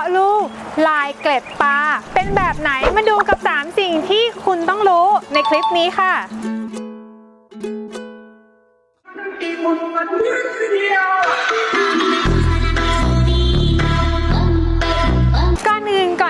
าะลูก ลายเกล็ดปลา เป็นแบบไหนมาดูกับ 3 สิ่งที่คุณต้องรู้ในคลิปนี้ค่ะก่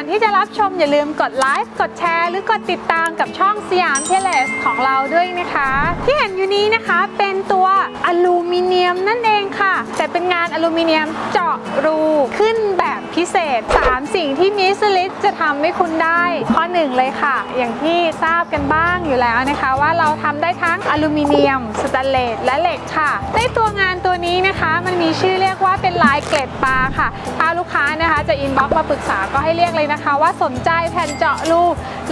อนที่จะรับชมอย่าลืมกดไลค์กดแชร์ หรือกดติดตามกับช่องสยามเทเลสของเราด้วยนะคะ ที่เห็นอยู่นี้นะคะเป็นตัวอลูมิเนียมนั่นเองค่ะ แต่เป็นงานอลูมิเนียมเจาะรูขึ้นแบบพิเศษ 3 สิ่งที่มิสลิสจะทำให้คุณได้ ข้อหนึ่งเลยค่ะ อย่างที่ทราบกันบ้างอยู่แล้วนะคะ ว่าเราทำได้ทั้งอลูมิเนียมสแตนเลสและเหล็กค่ะในตัวงานตัวนี้นะคะมันมีชื่อเรียกว่าเป็นลายเกล็ดปลาค่ะ ถ้าลูกค้านะคะจะอินบ็อกมาปรึกษาก็ให้เรียกเลยนะคะ ว่าสนใจแผ่นเจาะรู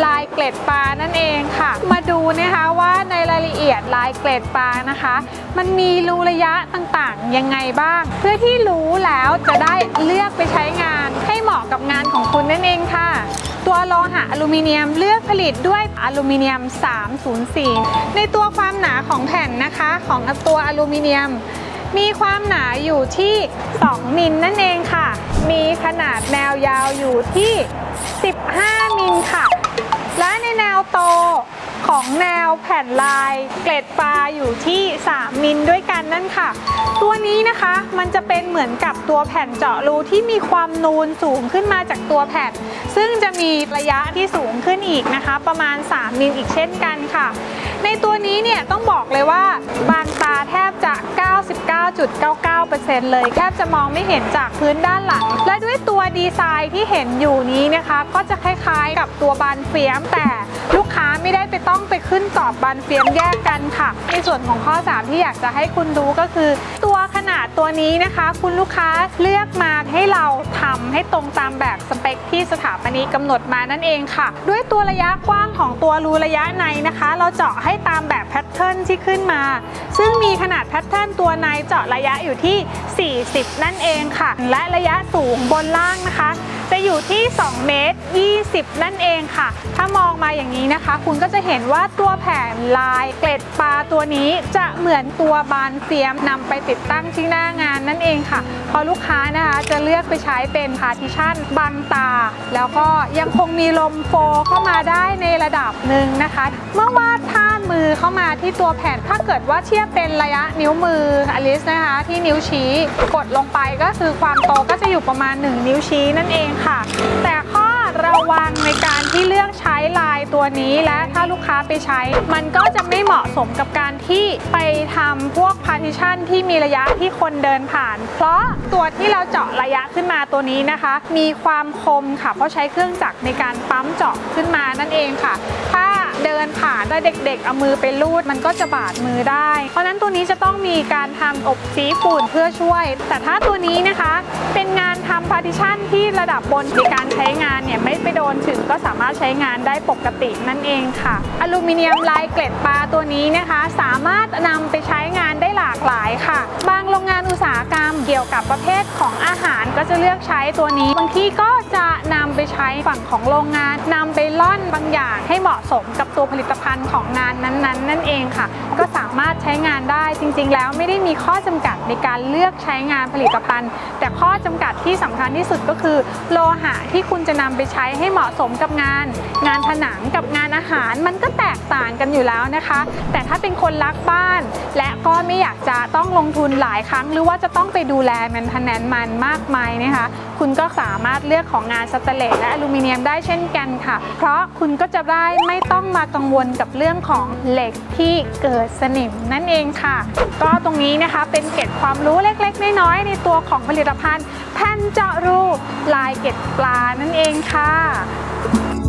ลายเกล็ดปลานั่นเองค่ะ มาดูนะคะว่าในรายละเอียดลายเกล็ดปลานะคะ มันมีรูระยะต่างๆ ยังไงบ้าง เพื่อที่รู้แล้วจะได้เลือกไปใช้งานให้เหมาะกับงานของคุณนั่นเองค่ะตัวโลหะอลูมิเนียมเลือกผลิตด้วยอลูมิเนียม 304 ในตัวความหนาของแผ่นนะคะ ของตัวอลูมิเนียม มีความหนาอยู่ที่ 2 มิลนั่นเองค่ะ มีขนาดแนวยาวอยู่ที่ 15 มิลค่ะ และในแนวโตของแนวแผ่นลายเกล็ดปลาอยู่ที่ 3 มิลด้วยกันนั่นค่ะ ตัวนี้นะคะมันจะเป็นเหมือนกับตัวแผ่นเจาะรูที่มีความนูนสูงขึ้นมาจากตัวแผ่น ซึ่งจะมีระยะที่สูงขึ้นอีกนะคะ ประมาณ 3 มิลอีกเช่นกันค่ะ ในตัวนี้เนี่ยต้องบอกเลยว่าบางตาแทบจะ 99.99%เลยแทบจะมองไม่เห็นจากพื้นด้านหลัง และด้วยตัวดีไซน์ที่เห็นอยู่นี้นะคะ ก็จะคล้ายๆ กับตัวบานเฟียม แต่ลูกค้าไม่ได้ไปต้องไปขึ้นกรอบบานเฟียมแยกกันค่ะ ในส่วนของข้อ 3 ที่อยากจะให้คุณดูก็คือ ตัวขนาดตัวนี้นะคะ คุณลูกค้าเลือกมาให้เราทำให้ตรงตามแบบสเปคที่สถาปนิกกำหนดมานั่นเองค่ะ ด้วยตัวระยะกว้างของตัวรูระยะในนะคะ เราเจาะให้ตามแบบแพทเทิร์นที่ขึ้นมา ซึ่งมีขนาดแพทเทิร์นตัวในเจาะระยะอยู่ที่ 40 นั่นเองค่ะ และระยะสูงบนล่างนะคะ จะอยู่ที่ 2 เมตร 20 นั่นเองค่ะ ถ้ามองมาอย่างนี้นะคะ คุณก็จะเห็นว่าตัวแผ่นลายเกล็ดปลาตัวนี้จะเหมือนตัวบานเฟียมนำไปติดตั้งที่หน้างานนั่นเองค่ะ พอลูกค้านะคะจะเลือกไปใช้เป็นพาร์ติชันบังตา แล้วก็ยังคงมีลมโฟเข้ามาได้ในระดับหนึ่งนะคะ เมื่อวาดท่า มือเข้ามาที่ตัวแผ่น ถ้าเกิดว่าเทียบเป็นระยะนิ้วมืออลิสนะคะ ที่นิ้วชี้กดลงไปก็คือความโตก็จะอยู่ประมาณ 1 นิ้วชี้นั่นเองค่ะ แต่ข้อ ระวังในการที่เลือกใช้ลายตัวนี้และถ้าลูกค้าไปใช้ มันก็จะไม่เหมาะสมกับการที่ไปทำพวกพาร์ติชันที่มีระยะที่คนเดินผ่าน เพราะตัวที่เราเจาะระยะขึ้นมาตัวนี้นะคะ มีความคมค่ะ เพราะใช้เครื่องจักรในการปั๊มเจาะขึ้นมานั่นเองค่ะ ถ้าเดินผ่านแล้วเด็กๆ เอามือไปลูดมันก็จะบาดมือได้ เพราะฉะนั้นตัวนี้จะต้องมีการทำอบสีฝุ่นเพื่อช่วย แต่ถ้าตัวนี้นะคะ เป็นงานทำพาร์ติชันที่ระดับบนในการใช้งานเนี่ยไม่ไปโดนถึงก็สามารถใช้งานได้ปกตินั่นเองค่ะ อลูมิเนียมลายเกล็ดปลาตัวนี้นะคะ สามารถนำไปใช้งานได้หลากหลายค่ะ บางโรงงานอุตสาหกรรมเกี่ยวกับประเภทของอาหาร ก็จะเลือกใช้ตัวนี้ บางที่ก็จะนำไปใช้ฝั่งของโรงงานนำไปล่อนบางอย่างให้เหมาะสมกับตัวผลิตภัณฑ์ของงานนั้น ๆ นั่นเองค่ะ ก็สามารถใช้งานได้จริง ๆ แล้วไม่ได้มีข้อจำกัดในการเลือกใช้งานผลิตภัณฑ์ แต่ข้อจำกัดที่สำคัญที่สุดก็คือ โลหะที่คุณจะนำไปใช้ให้เหมาะสมกับงาน งานผนังกับงานอาหารมันก็แตกต่างกันอยู่แล้วนะคะ แต่ถ้าเป็นคนรักบ้าน และก็ไม่อยากจะต้องลงทุนหลายครั้ง หรือว่าจะต้องไปดูแลแมันทนแนนมันมากมายนะคะ คุณก็สามารถเลือกของงานสแตนเลสและอลูมิเนียมได้เช่นกันค่ะ เพราะคุณก็จะได้ไม่ต้องมากังวลกับเรื่องของเหล็กที่เกิดสนิมนั่นเองค่ะ ก็ตรงนี้นะคะเป็นเกร็ดความรู้เล็กๆ น้อยๆ ในตัวของผลิตภัณฑ์แผ่นเจาะรูลายเกล็ดปลานั่นเองค่ะ